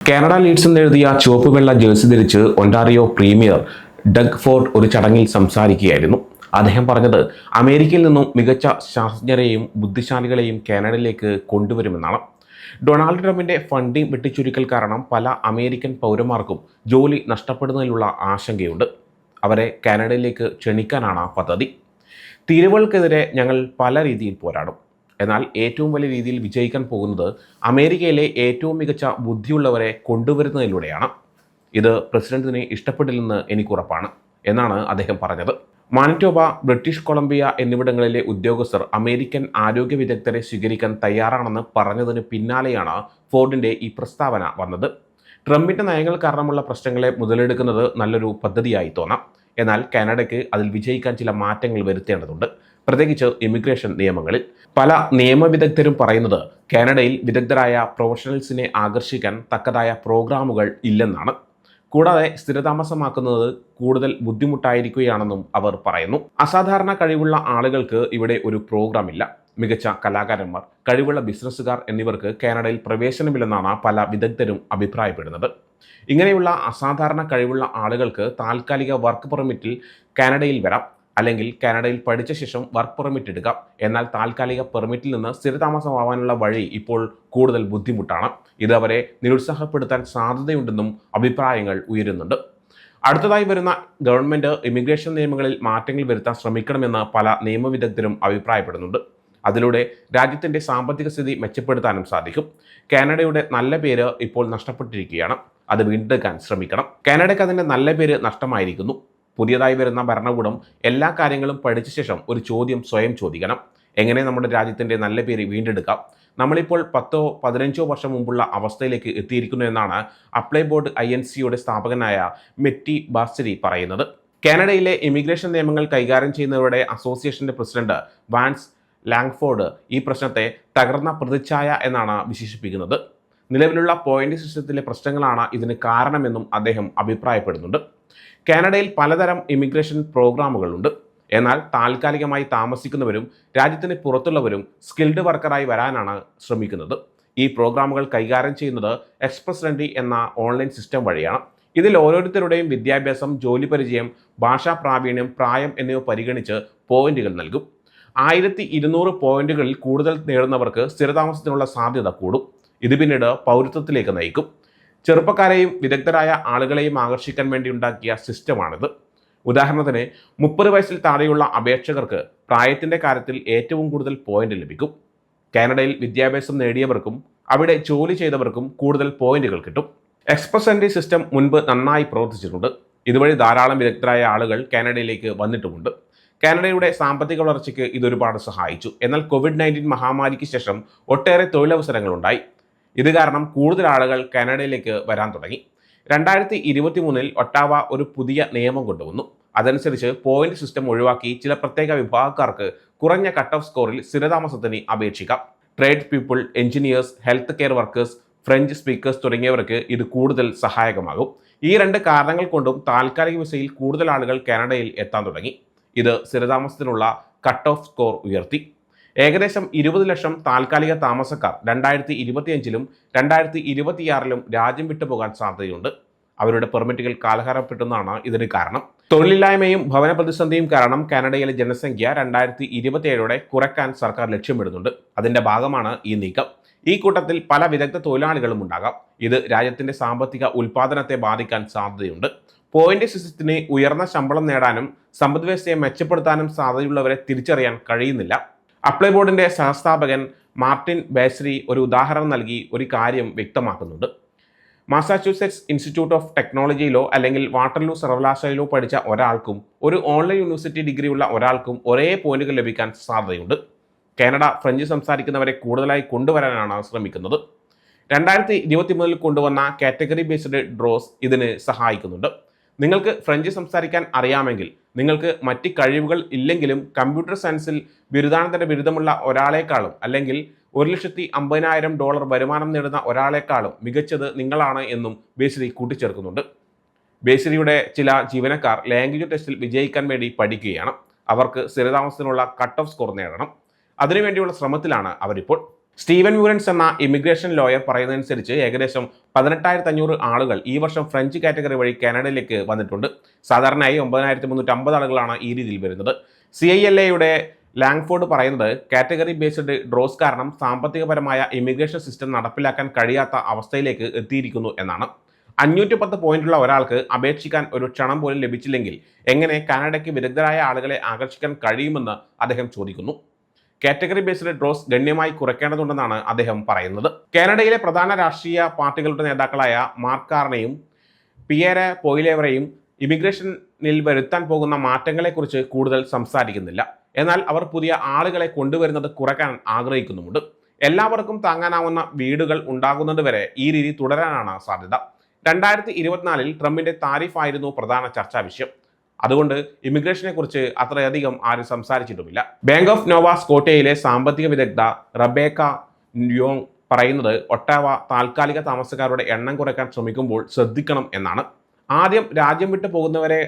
Canada Leeds എന്നെഴുതിയ ചുവപ്പ് വെള്ള jersey ധരിച്ച് ഒണ്ടാറിയോ പ്രീമിയർ ഡഗ് ഫോർട്ട് ഒരു ചടങ്ങിൽ സംസാരിക്കുകയായിരുന്നു. അദ്ദേഹം പറഞ്ഞത് അമേരിക്കയിൽ നിന്നും മികച്ച ശാസ്ത്രജ്ഞരെയും ബുദ്ധിശാലികളെയും കാനഡയിലേക്ക് കൊണ്ടുവരുമെന്നാണ്. ഡൊണാൾഡ് ട്രംപിന്റെ ഫണ്ടിംഗ് വെട്ടിച്ചുരുക്കൽ കാരണം പല അമേരിക്കൻ പൗരന്മാർക്കും ജോലി നഷ്ടപ്പെടുന്നതിലുള്ള ആശങ്കയുണ്ട്. അവരെ കാനഡയിലേക്ക് ക്ഷണിക്കാനാണ് പദ്ധതി. തീരുവകൾക്കെതിരെ ഞങ്ങൾ പല രീതിയിൽ പോരാടും. എന്നാൽ ഏറ്റവും വലിയ രീതിയിൽ വിജയിക്കാൻ പോകുന്നത് അമേരിക്കയിലെ ഏറ്റവും മികച്ച ബുദ്ധിയുള്ളവരെ കൊണ്ടുവരുന്നതിലൂടെയാണ്. ഇത് പ്രസിഡന്റിന് ഇഷ്ടപ്പെടില്ലെന്ന് എനിക്കുറപ്പാണ് എന്നാണ് അദ്ദേഹം പറഞ്ഞത്. മാനിറ്റോബ ബ്രിട്ടീഷ് കൊളംബിയ എന്നിവിടങ്ങളിലെ ഉദ്യോഗസ്ഥർ അമേരിക്കൻ ആരോഗ്യ വിദഗ്ധരെ സ്വീകരിക്കാൻ തയ്യാറാണെന്ന് പറഞ്ഞതിന് പിന്നാലെയാണ് ഫോർഡിന്റെ ഈ പ്രസ്താവന വന്നത്. ട്രംപിന്റെ നയങ്ങൾ കാരണമുള്ള പ്രശ്നങ്ങളെ മുതലെടുക്കുന്നത് നല്ലൊരു പദ്ധതിയായി തോന്നാം. എന്നാൽ കാനഡയ്ക്ക് അതിൽ വിജയിക്കാൻ ചില മാറ്റങ്ങൾ വരുത്തേണ്ടതുണ്ട്. പ്രത്യേകിച്ച് ഇമിഗ്രേഷൻ നിയമങ്ങളിൽ പല നിയമവിദഗ്ധരും പറയുന്നത് കാനഡയിൽ വിദഗ്ധരായ പ്രൊഫഷണൽസിനെ ആകർഷിക്കാൻ തക്കതായ പ്രോഗ്രാമുകൾ ഇല്ലെന്നാണ്. കൂടാതെ സ്ഥിരതാമസമാക്കുന്നത് കൂടുതൽ ബുദ്ധിമുട്ടായിരിക്കുകയാണെന്നും അവർ പറയുന്നു. അസാധാരണ കഴിവുള്ള ആളുകൾക്ക് ഇവിടെ ഒരു പ്രോഗ്രാം ഇല്ല മികച്ച കലാകാരന്മാർ കഴിവുള്ള ബിസിനസ്സുകാർ എന്നിവർക്ക് കാനഡയിൽ പ്രവേശനമില്ലെന്നാണ് പല വിദഗ്ധരും അഭിപ്രായപ്പെടുന്നത്. ഇങ്ങനെയുള്ള അസാധാരണ കഴിവുള്ള ആളുകൾക്ക് താൽക്കാലിക വർക്ക് പെർമിറ്റിൽ കാനഡയിൽ വരാം. അല്ലെങ്കിൽ കാനഡയിൽ പഠിച്ച ശേഷം വർക്ക് പെർമിറ്റ് എടുക്കാം എന്നാൽ താൽക്കാലിക പെർമിറ്റിൽ നിന്ന് സ്ഥിരതാമസമാവാനുള്ള വഴി ഇപ്പോൾ കൂടുതൽ ബുദ്ധിമുട്ടാണ്. ഇത് അവരെ നിരുത്സാഹപ്പെടുത്താൻ സാധ്യതയുണ്ടെന്നും അഭിപ്രായങ്ങൾ ഉയരുന്നുണ്ട്. അടുത്തതായി വരുന്ന ഗവൺമെന്റ് ഇമിഗ്രേഷൻ നിയമങ്ങളിൽ മാറ്റങ്ങൾ വരുത്താൻ ശ്രമിക്കണമെന്ന് പല നിയമവിദഗ്ധരും അഭിപ്രായപ്പെടുന്നുണ്ട്. അതിലൂടെ രാജ്യത്തിന്റെ സാമ്പത്തിക സ്ഥിതി മെച്ചപ്പെടുത്താനും സാധിക്കും. കാനഡയുടെ നല്ല പേര് ഇപ്പോൾ നഷ്ടപ്പെട്ടിരിക്കുകയാണ്. അത് വീണ്ടെടുക്കാൻ ശ്രമിക്കണം. കാനഡയ്ക്ക് അതിന്റെ നല്ല പേര് നഷ്ടമായിരിക്കുന്നു. പുതിയതായി വരുന്ന ഭരണകൂടം എല്ലാ കാര്യങ്ങളും പഠിച്ച ശേഷം ഒരു ചോദ്യം സ്വയം ചോദിക്കണം. എങ്ങനെ നമ്മുടെ രാജ്യത്തിന്റെ നല്ല പേര് വീണ്ടെടുക്കാം? നമ്മളിപ്പോൾ പത്തോ പതിനഞ്ചോ വർഷം മുമ്പുള്ള അവസ്ഥയിലേക്ക് എത്തിയിരിക്കുന്നു എന്നാണ് അപ്ലൈ ബോർഡ് ഐ എൻ സിയുടെ സ്ഥാപകനായ മെറ്റി ബാസ്റ്റരി പറയുന്നത്. കാനഡയിലെ ഇമിഗ്രേഷൻ നിയമങ്ങൾ കൈകാര്യം ചെയ്യുന്നവരുടെ അസോസിയേഷന്റെ പ്രസിഡന്റ് വാൻസ് ലാങ്ഫോർഡ് ഈ പ്രശ്നത്തെ തകർന്ന പ്രതിച്ഛായ എന്നാണ് വിശേഷിപ്പിക്കുന്നത്. നിലവിലുള്ള പോയിന്റ് സിസ്റ്റത്തിലെ പ്രശ്നങ്ങളാണ് ഇതിന് കാരണമെന്നും അദ്ദേഹം അഭിപ്രായപ്പെടുന്നുണ്ട്. കാനഡയിൽ പലതരം ഇമിഗ്രേഷൻ പ്രോഗ്രാമുകളുണ്ട് എന്നാൽ താൽക്കാലികമായി താമസിക്കുന്നവരും രാജ്യത്തിന് പുറത്തുള്ളവരും സ്കിൽഡ് വർക്കറായി വരാനാണ് ശ്രമിക്കുന്നത്. ഈ പ്രോഗ്രാമുകൾ കൈകാര്യം ചെയ്യുന്നത് എക്സ്പ്രസ് റെൻഡി എന്ന ഓൺലൈൻ സിസ്റ്റം വഴിയാണ്. ഇതിൽ ഓരോരുത്തരുടെയും വിദ്യാഭ്യാസം ജോലി പരിചയം ഭാഷാ പ്രാവീണ്യം പ്രായം എന്നിവ പരിഗണിച്ച് പോയിന്റുകൾ നൽകും. ആയിരത്തി ഇരുന്നൂറ് പോയിന്റുകളിൽ കൂടുതൽ നേടുന്നവർക്ക് സ്ഥിരതാമസത്തിനുള്ള സാധ്യത കൂടും. ഇത് പിന്നീട് പൗരത്വത്തിലേക്ക് നയിക്കും. ചെറുപ്പക്കാരെയും വിദഗ്ധരായ ആളുകളെയും ആകർഷിക്കാൻ വേണ്ടി ഉണ്ടാക്കിയ സിസ്റ്റമാണിത്. ഉദാഹരണത്തിന് മുപ്പത് വയസ്സിൽ താഴെയുള്ള അപേക്ഷകർക്ക് പ്രായത്തിന്റെ കാര്യത്തിൽ ഏറ്റവും കൂടുതൽ പോയിന്റ് ലഭിക്കും. കാനഡയിൽ വിദ്യാഭ്യാസം നേടിയവർക്കും അവിടെ ജോലി ചെയ്തവർക്കും കൂടുതൽ പോയിന്റുകൾ കിട്ടും. എക്സ്പ്രസ് എൻട്രി സിസ്റ്റം മുൻപ് നന്നായി പ്രവർത്തിച്ചിട്ടുണ്ട്. ഇതുവഴി ധാരാളം വിദഗ്ധരായ ആളുകൾ കാനഡയിലേക്ക് വന്നിട്ടുമുണ്ട്. കാനഡയുടെ സാമ്പത്തിക വളർച്ചയ്ക്ക് ഇതൊരുപാട് സഹായിച്ചു. എന്നാൽ കോവിഡ് നയന്റീൻ മഹാമാരിക്ക് ശേഷം ഒട്ടേറെ തൊഴിലവസരങ്ങളുണ്ടായി. ഇത് കാരണം കൂടുതൽ ആളുകൾ കാനഡയിലേക്ക് വരാൻ തുടങ്ങി. രണ്ടായിരത്തി ഇരുപത്തി മൂന്നിൽ ഒട്ടാവ ഒരു പുതിയ നിയമം കൊണ്ടുവന്നു. അതനുസരിച്ച് പോയിന്റ് സിസ്റ്റം ഒഴിവാക്കി ചില പ്രത്യേക വിഭാഗക്കാർക്ക് കുറഞ്ഞ കട്ട് ഓഫ് സ്കോറിൽ സ്ഥിരതാമസത്തിന് അപേക്ഷിക്കാം. Trade people engineers health care workers French speakers തുടങ്ങിയവർക്ക് ഇത് കൂടുതൽ സഹായകമാകും. ഈ രണ്ട് കാരണങ്ങൾ കൊണ്ടും താൽക്കാലിക വിസയിൽ കൂടുതൽ ആളുകൾ കാനഡയിൽ എത്താൻ തുടങ്ങി. ഇത് സ്ഥിരതാമസത്തിനുള്ള കട്ട് ഓഫ് സ്കോർ ഉയർത്തി. ഏകദേശം ഇരുപത് ലക്ഷം താൽക്കാലിക താമസക്കാർ രണ്ടായിരത്തി ഇരുപത്തിയഞ്ചിലും രണ്ടായിരത്തി ഇരുപത്തിയാറിലും രാജ്യം വിട്ടുപോകാൻ സാധ്യതയുണ്ട്. അവരുടെ പെർമിറ്റുകൾ കാലഹരണപ്പെട്ടെന്നാണ് ഇതിന് കാരണം. തൊഴിലില്ലായ്മയും ഭവന പ്രതിസന്ധിയും കാരണം കാനഡയിലെ ജനസംഖ്യ രണ്ടായിരത്തി ഇരുപത്തിയേഴോടെ കുറയ്ക്കാൻ സർക്കാർ ലക്ഷ്യമിടുന്നുണ്ട്. അതിന്റെ ഭാഗമാണ് ഈ നീക്കം. ഈ കൂട്ടത്തിൽ പല വിദഗ്ധ തൊഴിലാളികളും ഉണ്ടാകാം. ഇത് രാജ്യത്തിന്റെ സാമ്പത്തിക ഉൽപാദനത്തെ ബാധിക്കാൻ സാധ്യതയുണ്ട്. പോയിന്റ് സിസ്റ്റത്തിന് ഉയർന്ന ശമ്പളം നേടാനും സമ്പദ്വ്യവസ്ഥയെ മെച്ചപ്പെടുത്താനും സാധ്യതയുള്ളവരെ തിരിച്ചറിയാൻ കഴിയുന്നില്ല. അപ്ലൈ ബോർഡിന്റെ സഹസ്ഥാപകൻ മാർട്ടിൻ ബേസ്രി ഒരു ഉദാഹരണം നൽകി ഒരു കാര്യം വ്യക്തമാക്കുന്നുണ്ട്. മാസാച്യൂസെറ്റ്സ് ഇൻസ്റ്റിറ്റ്യൂട്ട് ഓഫ് ടെക്നോളജിയിലോ അല്ലെങ്കിൽ വാട്ടർലൂ സർവകലാശാലയിലോ പഠിച്ച ഒരാൾക്കും ഒരു ഓൺലൈൻ യൂണിവേഴ്സിറ്റി ഡിഗ്രി ഉള്ള ഒരാൾക്കും ഒരേ പോയിന്റുകൾ ലഭിക്കാൻ സാധ്യതയുണ്ട്. കാനഡ ഫ്രഞ്ച് സംസാരിക്കുന്നവരെ കൂടുതലായി കൊണ്ടുവരാനാണ് ശ്രമിക്കുന്നത്. രണ്ടായിരത്തി ഇരുപത്തി മൂന്നിൽ കൊണ്ടുവന്ന കാറ്റഗറി ബേസ്ഡ് ഡ്രോസ് ഇതിന് സഹായിക്കുന്നുണ്ട്. നിങ്ങൾക്ക് ഫ്രഞ്ച് സംസാരിക്കാൻ അറിയാമെങ്കിൽ നിങ്ങൾക്ക് മറ്റ് കഴിവുകൾ ഇല്ലെങ്കിലും കമ്പ്യൂട്ടർ സയൻസിൽ ബിരുദാനന്തര ബിരുദമുള്ള ഒരാളെക്കാളും അല്ലെങ്കിൽ ഒരു ലക്ഷത്തി അമ്പതിനായിരം ഡോളർ വരുമാനം നേടുന്ന ഒരാളെക്കാളും മികച്ചത് നിങ്ങളാണ് എന്നും ബേസിരി കൂട്ടിച്ചേർക്കുന്നുണ്ട്. ബേസിരിയുടെ ചില ജീവനക്കാർ ലാംഗ്വേജ് ടെസ്റ്റിൽ വിജയിക്കാൻ വേണ്ടി പഠിക്കുകയാണ്. അവർക്ക് സ്ഥിരതാമസത്തിനുള്ള കട്ട് ഓഫ് സ്കോർ നേടണം. അതിനുവേണ്ടിയുള്ള ശ്രമത്തിലാണ് അവരിപ്പോൾ. സ്റ്റീവൻ മ്യൂറൻസ് എന്ന ഇമിഗ്രേഷൻ ലോയർ പറയുന്നതനുസരിച്ച് ഏകദേശം പതിനെട്ടായിരത്തി അഞ്ഞൂറ് ആളുകൾ ഈ വർഷം ഫ്രഞ്ച് കാറ്റഗറി വഴി കാനഡയിലേക്ക് വന്നിട്ടുണ്ട്. സാധാരണയായി ഒമ്പതിനായിരത്തി മുന്നൂറ്റി അമ്പത് ആളുകളാണ് ഈ രീതിയിൽ വരുന്നത്. സി ഐ എൽ എയുടെ ലാങ്ഫോർഡ് പറയുന്നത് കാറ്റഗറി ബേസ്ഡ് ഡ്രോസ് കാരണം സാമ്പത്തികപരമായ ഇമിഗ്രേഷൻ സിസ്റ്റം നടപ്പിലാക്കാൻ കഴിയാത്ത അവസ്ഥയിലേക്ക് എത്തിയിരിക്കുന്നു എന്നാണ്. അഞ്ഞൂറ്റി പത്ത് പോയിന്റുള്ള ഒരാൾക്ക് അപേക്ഷിക്കാൻ ഒരു ക്ഷണം പോലും ലഭിച്ചില്ലെങ്കിൽ എങ്ങനെ കാനഡയ്ക്ക് വിദഗ്ധരായ ആളുകളെ ആകർഷിക്കാൻ കഴിയുമെന്ന് അദ്ദേഹം ചോദിക്കുന്നു. കാറ്റഗറി ബേസ്ഡ് ഡ്രോസ് ഗണ്യമായി കുറയ്ക്കേണ്ടതുണ്ടെന്നാണ് അദ്ദേഹം പറയുന്നത്. കാനഡയിലെ പ്രധാന രാഷ്ട്രീയ പാർട്ടികളുടെ നേതാക്കളായ മാർക്ക് കാർണയും പിയേര പോയിലേവറയും ഇമിഗ്രേഷനിൽ വരുത്താൻ പോകുന്ന മാറ്റങ്ങളെക്കുറിച്ച് കൂടുതൽ സംസാരിക്കുന്നില്ല. എന്നാൽ അവർ പുതിയ ആളുകളെ കൊണ്ടുവരുന്നത് കുറയ്ക്കാൻ ആഗ്രഹിക്കുന്നുമുണ്ട്. എല്ലാവർക്കും താങ്ങാനാവുന്ന വീടുകൾ ഉണ്ടാകുന്നതുവരെ ഈ രീതി തുടരാനാണ് സാധ്യത. രണ്ടായിരത്തി ഇരുപത്തിനാലിൽ ട്രംപിന്റെ താരിഫ് ആയിരുന്നു പ്രധാന ചർച്ചാ വിഷയം. അതുകൊണ്ട് ഇമിഗ്രേഷനെ കുറിച്ച് അത്രയധികം ആരും സംസാരിച്ചിട്ടുമില്ല. ബാങ്ക് ഓഫ് നോവ സാമ്പത്തിക വിദഗ്ധ റബേക്ക യോങ് പറയുന്നത് ഒട്ടാവ താൽക്കാലിക താമസക്കാരുടെ എണ്ണം കുറയ്ക്കാൻ ശ്രമിക്കുമ്പോൾ ശ്രദ്ധിക്കണം എന്നാണ്. ആദ്യം രാജ്യം വിട്ടു പോകുന്നവരെ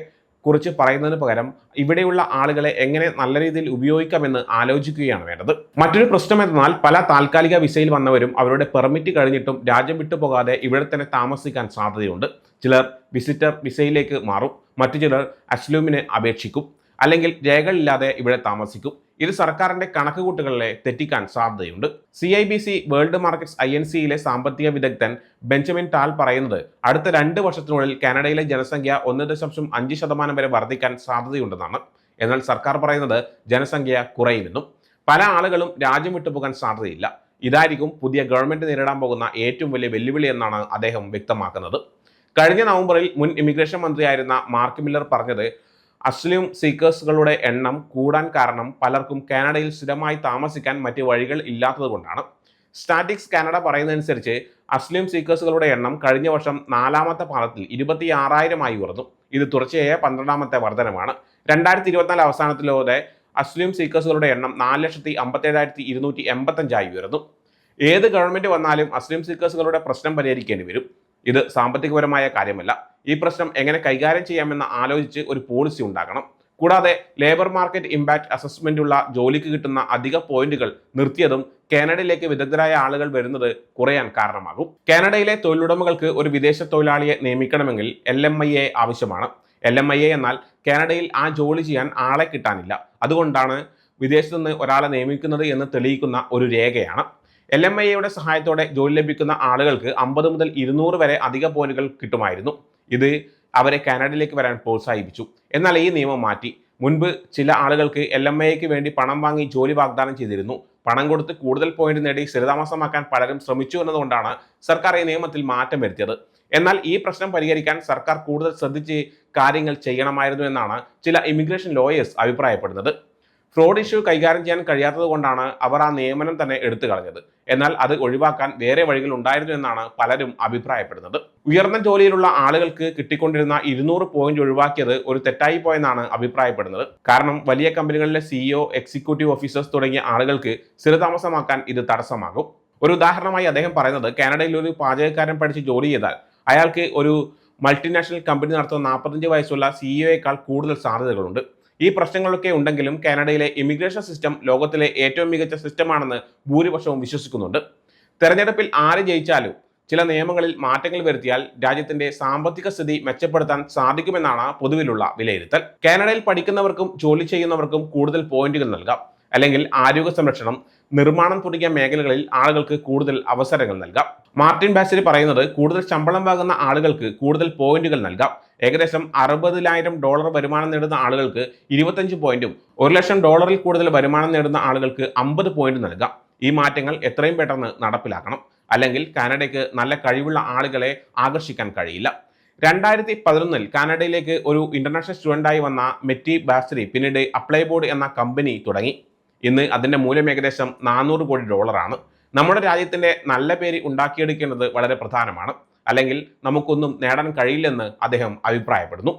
കുറിച്ച് പറയുന്നതിന് പകരം ഇവിടെയുള്ള ആളുകളെ എങ്ങനെ നല്ല രീതിയിൽ ഉപയോഗിക്കാമെന്ന് ആലോചിക്കുകയാണ് വേണ്ടത്. മറ്റൊരു പ്രശ്നം എന്നാൽ പല താൽക്കാലിക വിസയിൽ വന്നവരും അവരുടെ പെർമിറ്റ് കഴിഞ്ഞിട്ടും രാജ്യം വിട്ടു പോകാതെ ഇവിടെ തന്നെ താമസിക്കാൻ സാധ്യതയുണ്ട്. ചിലർ വിസിറ്റർ വിസയിലേക്ക് മാറും. മറ്റു ചിലർ അസ്ലൂമിനെ അപേക്ഷിക്കും. അല്ലെങ്കിൽ രേഖകളില്ലാതെ ഇവിടെ താമസിക്കും. ഇത് സർക്കാരിന്റെ കണക്കുകൂട്ടുകളിലെ തെറ്റിക്കാൻ സാധ്യതയുണ്ട്. C I B C world markets I N സിയിലെ സാമ്പത്തിക വിദഗ്ധൻ ബെഞ്ചമിൻ ടാൽ പറയുന്നത് അടുത്ത രണ്ട് വർഷത്തിനുള്ളിൽ കാനഡയിലെ ജനസംഖ്യ ഒന്ന് ദശാംശം അഞ്ച് ശതമാനം വരെ വർദ്ധിക്കാൻ സാധ്യതയുണ്ടെന്നാണ്. എന്നാൽ സർക്കാർ പറയുന്നത് ജനസംഖ്യ കുറയുമെന്നും പല ആളുകളും രാജ്യം വിട്ടുപോകാൻ സാധ്യതയില്ല. ഇതായിരിക്കും പുതിയ ഗവൺമെന്റ് നേരിടാൻ പോകുന്ന ഏറ്റവും വലിയ വെല്ലുവിളി എന്നാണ് അദ്ദേഹം വ്യക്തമാക്കുന്നത്. കഴിഞ്ഞ നവംബറിൽ മുൻ ഇമിഗ്രേഷൻ മന്ത്രിയായിരുന്ന മാർക്ക് മില്ലർ പറഞ്ഞത് അസ്ലിം സീക്കേഴ്സുകളുടെ എണ്ണം കൂടാൻ കാരണം പലർക്കും കാനഡയിൽ സ്ഥിരമായി താമസിക്കാൻ മറ്റ് വഴികൾ ഇല്ലാത്തതുകൊണ്ടാണ് സ്റ്റാറ്റിക്സ് കാനഡ പറയുന്നതനുസരിച്ച് അസ്ലിം സീക്കേഴ്സുകളുടെ എണ്ണം കഴിഞ്ഞ വർഷം നാലാമത്തെ പാദത്തിൽ ഇരുപത്തി ആറായിരമായി ഉയർന്നു. ഇത് തുടർച്ചയായ പന്ത്രണ്ടാമത്തെ വർധനമാണ് രണ്ടായിരത്തി ഇരുപത്തിനാല് അവസാനത്തിലൂടെ അസ്ലിം സീക്കേഴ്സുകളുടെ എണ്ണം നാല് ലക്ഷത്തി അമ്പത്തേഴായിരത്തി ഇരുന്നൂറ്റി എൺപത്തഞ്ചായി ഉയർന്നു. ഏത് ഗവൺമെന്റ് വന്നാലും അസ്ലിം സീക്കേഴ്സുകളുടെ പ്രശ്നം പരിഹരിക്കേണ്ടി വരും. ഇത് സാമ്പത്തികപരമായ കാര്യമല്ല. ഈ പ്രശ്നം എങ്ങനെ കൈകാര്യം ചെയ്യാമെന്ന് ആലോചിച്ച് ഒരു പോളിസി ഉണ്ടാക്കണം കൂടാതെ ലേബർ മാർക്കറ്റ് ഇമ്പാക്ട് അസസ്മെന്റുള്ള ജോലിക്ക് കിട്ടുന്ന അധിക പോയിന്റുകൾ നിർത്തിയതും കാനഡയിലേക്ക് വിദഗ്ധരായ ആളുകൾ വരുന്നത് കുറയാൻ കാരണമാകും. കാനഡയിലെ തൊഴിലുടമകൾക്ക് ഒരു വിദേശ തൊഴിലാളിയെ നിയമിക്കണമെങ്കിൽ എൽ എം ഐ എ ആവശ്യമാണ്. എൽ എം ഐ എ എന്നാൽ കാനഡയിൽ ആ ജോലി ചെയ്യാൻ ആളെ കിട്ടാനില്ല. അതുകൊണ്ടാണ് വിദേശത്തു നിന്ന് ഒരാളെ നിയമിക്കുന്നത് എന്ന് തെളിയിക്കുന്ന ഒരു രേഖയാണ്. എൽ എം ഐ എയുടെ സഹായത്തോടെ ജോലി ലഭിക്കുന്ന ആളുകൾക്ക് അമ്പത് മുതൽ ഇരുന്നൂറ് വരെ അധിക പോയിന്റുകൾ കിട്ടുമായിരുന്നു. ഇത് അവരെ കാനഡയിലേക്ക് വരാൻ പ്രോത്സാഹിപ്പിച്ചു. എന്നാൽ ഈ നിയമം മാറ്റി. മുൻപ് ചില ആളുകൾക്ക് എൽ എം ഐക്ക് വേണ്ടി പണം വാങ്ങി ജോലി വാഗ്ദാനം ചെയ്തിരുന്നു. പണം കൊടുത്ത് കൂടുതൽ പോയിന്റ് നേടി സ്ഥിരതാമസമാക്കാൻ പലരും ശ്രമിച്ചു എന്നതുകൊണ്ടാണ് സർക്കാർ ഈ നിയമത്തിൽ മാറ്റം വരുത്തിയത്. എന്നാൽ ഈ പ്രശ്നം പരിഹരിക്കാൻ സർക്കാർ കൂടുതൽ ശ്രദ്ധിച്ച് കാര്യങ്ങൾ ചെയ്യണമായിരുന്നു എന്നാണ് ചില ഇമിഗ്രേഷൻ ലോയേഴ്സ് അഭിപ്രായപ്പെടുന്നത്. ഫ്രോഡ് ഇഷ്യൂ കൈകാര്യം ചെയ്യാൻ കഴിയാത്തത് കൊണ്ടാണ് അവർ ആ നിയമനം തന്നെ എടുത്തു കളഞ്ഞത്. എന്നാൽ അത് ഒഴിവാക്കാൻ വേറെ വഴികൾ ഉണ്ടായിരുന്നു എന്നാണ് പലരും അഭിപ്രായപ്പെടുന്നത്. ഉയർന്ന ജോലിയിലുള്ള ആളുകൾക്ക് കിട്ടിക്കൊണ്ടിരുന്ന ഇരുന്നൂറ് പോയിന്റ് ഒഴിവാക്കിയത് ഒരു തെറ്റായി പോയെന്നാണ് അഭിപ്രായപ്പെടുന്നത്. കാരണം വലിയ കമ്പനികളിലെ സിഇഒ എക്സിക്യൂട്ടീവ് ഓഫീസേഴ്സ് തുടങ്ങിയ ആളുകൾക്ക് സ്ഥിരതാമസമാക്കാൻ ഇത് തടസ്സമാകും. ഒരു ഉദാഹരണമായി അദ്ദേഹം പറയുന്നത് കാനഡയിൽ ഒരു പാചകക്കാരൻ പഠിച്ച് ജോലി ചെയ്താൽ അയാൾക്ക് ഒരു മൾട്ടിനാഷണൽ കമ്പനി നടത്തുന്ന നാൽപ്പത്തഞ്ച് വയസ്സുള്ള സിഇഒയേക്കാൾ കൂടുതൽ സാധ്യതകളുണ്ട്. ഈ പ്രശ്നങ്ങളൊക്കെ ഉണ്ടെങ്കിലും കാനഡയിലെ ഇമിഗ്രേഷൻ സിസ്റ്റം ലോകത്തിലെ ഏറ്റവും മികച്ച സിസ്റ്റമാണെന്ന് ഭൂരിപക്ഷവും വിശ്വസിക്കുന്നുണ്ട്. തെരഞ്ഞെടുപ്പിൽ ആര് ജയിച്ചാലും ചില നിയമങ്ങളിൽ മാറ്റങ്ങൾ വരുത്തിയാൽ രാജ്യത്തിന്റെ സാമ്പത്തിക സ്ഥിതി മെച്ചപ്പെടുത്താൻ സാധിക്കുമെന്നാണ് പൊതുവിലുള്ള വിലയിരുത്തൽ. കാനഡയിൽ പഠിക്കുന്നവർക്കും ജോലി ചെയ്യുന്നവർക്കും കൂടുതൽ പോയിന്റുകൾ നൽകാം. അല്ലെങ്കിൽ ആരോഗ്യ സംരക്ഷണം നിർമ്മാണം തുടങ്ങിയ മേഖലകളിൽ ആളുകൾക്ക് കൂടുതൽ അവസരങ്ങൾ നൽകാം. മാർട്ടിൻ ബാസിൽ പറയുന്നത് കൂടുതൽ ശമ്പളം വാങ്ങുന്ന ആളുകൾക്ക് കൂടുതൽ പോയിന്റുകൾ നൽകാം. ഏകദേശം അറുപതിനായിരം ഡോളർ വരുമാനം നേടുന്ന ആളുകൾക്ക് ഇരുപത്തഞ്ച് പോയിന്റും ഒരു ലക്ഷം ഡോളറിൽ കൂടുതൽ വരുമാനം നേടുന്ന ആളുകൾക്ക് അമ്പത് പോയിന്റ് നൽകാം. ഈ മാറ്റങ്ങൾ എത്രയും പെട്ടെന്ന് നടപ്പിലാക്കണം. അല്ലെങ്കിൽ കാനഡയ്ക്ക് നല്ല കഴിവുള്ള ആളുകളെ ആകർഷിക്കാൻ കഴിയില്ല. രണ്ടായിരത്തി പതിനൊന്നിൽ കാനഡയിലേക്ക് ഒരു ഇന്റർനാഷണൽ സ്റ്റുഡന്റായി വന്ന മെറ്റി ബാസ്രി പിന്നീട് അപ്ലൈ ബോർഡ് എന്ന കമ്പനി തുടങ്ങി. ഇന്ന് അതിന്റെ മൂല്യം ഏകദേശം നാനൂറ് കോടി ഡോളറാണ്. നമ്മുടെ രാജ്യത്തിന്റെ നല്ല പേര് ഉണ്ടാക്കിയെടുക്കേണ്ടത് വളരെ പ്രധാനമാണ്. അല്ലെങ്കിൽ നമുക്കൊന്നും നേടാൻ കഴിയില്ലെന്ന് അദ്ദേഹം അഭിപ്രായപ്പെടുന്നു.